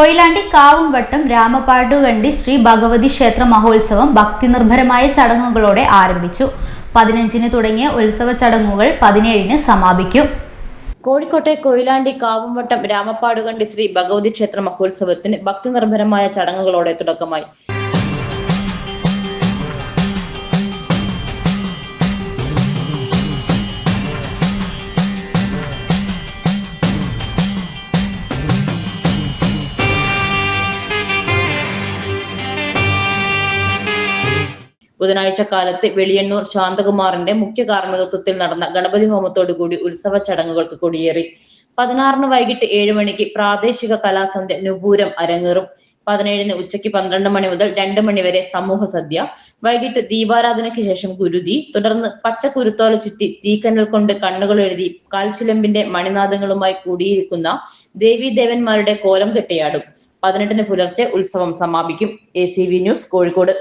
കൊയിലാണ്ടി കാവുംവട്ടം രാമപാടുകണ്ടി ശ്രീ ഭഗവതി ക്ഷേത്ര മഹോത്സവം ഭക്തിനിർഭരമായ ചടങ്ങുകളോടെ ആരംഭിച്ചു. പതിനഞ്ചിന് തുടങ്ങിയ ഉത്സവ ചടങ്ങുകൾ പതിനേഴിന് സമാപിക്കും. കോഴിക്കോട്ടെ കൊയിലാണ്ടി കാവുംവട്ടം രാമപാടുകണ്ടി ശ്രീ ഭഗവതി ക്ഷേത്ര മഹോത്സവത്തിന് ഭക്തിനിർഭരമായ ചടങ്ങുകളോടെ തുടക്കമായി. ബുധനാഴ്ച കാലത്ത് വെളിയന്നൂർ ശാന്തകുമാറിന്റെ മുഖ്യ കാർമ്മികത്വത്തിൽ നടന്ന ഗണപതി ഹോമത്തോടുകൂടി ഉത്സവ ചടങ്ങുകൾക്ക് കൊടിയേറി. പതിനാറിന് വൈകിട്ട് ഏഴ് മണിക്ക് പ്രാദേശിക കലാസന്ധ്യ നുപൂരം അരങ്ങേറും. പതിനേഴിന് ഉച്ചയ്ക്ക് പന്ത്രണ്ട് മണി മുതൽ രണ്ട് മണി വരെ സമൂഹ സദ്യ. വൈകിട്ട് ദീപാരാധനയ്ക്ക് ശേഷം ഗുരുതി തുടർന്ന് പച്ച കുരുത്തോല ചുറ്റി തീക്കനൽ കൊണ്ട് കണ്ണുകൾ എഴുതി കാൽച്ചിലമ്പിന്റെ മണിനാദങ്ങളുമായി കൂടിയിരിക്കുന്ന ദേവീദേവന്മാരുടെ കോലം കെട്ടിയാടും. പതിനെട്ടിന് പുലർച്ചെ ഉത്സവം സമാപിക്കും. A news Kozhikode.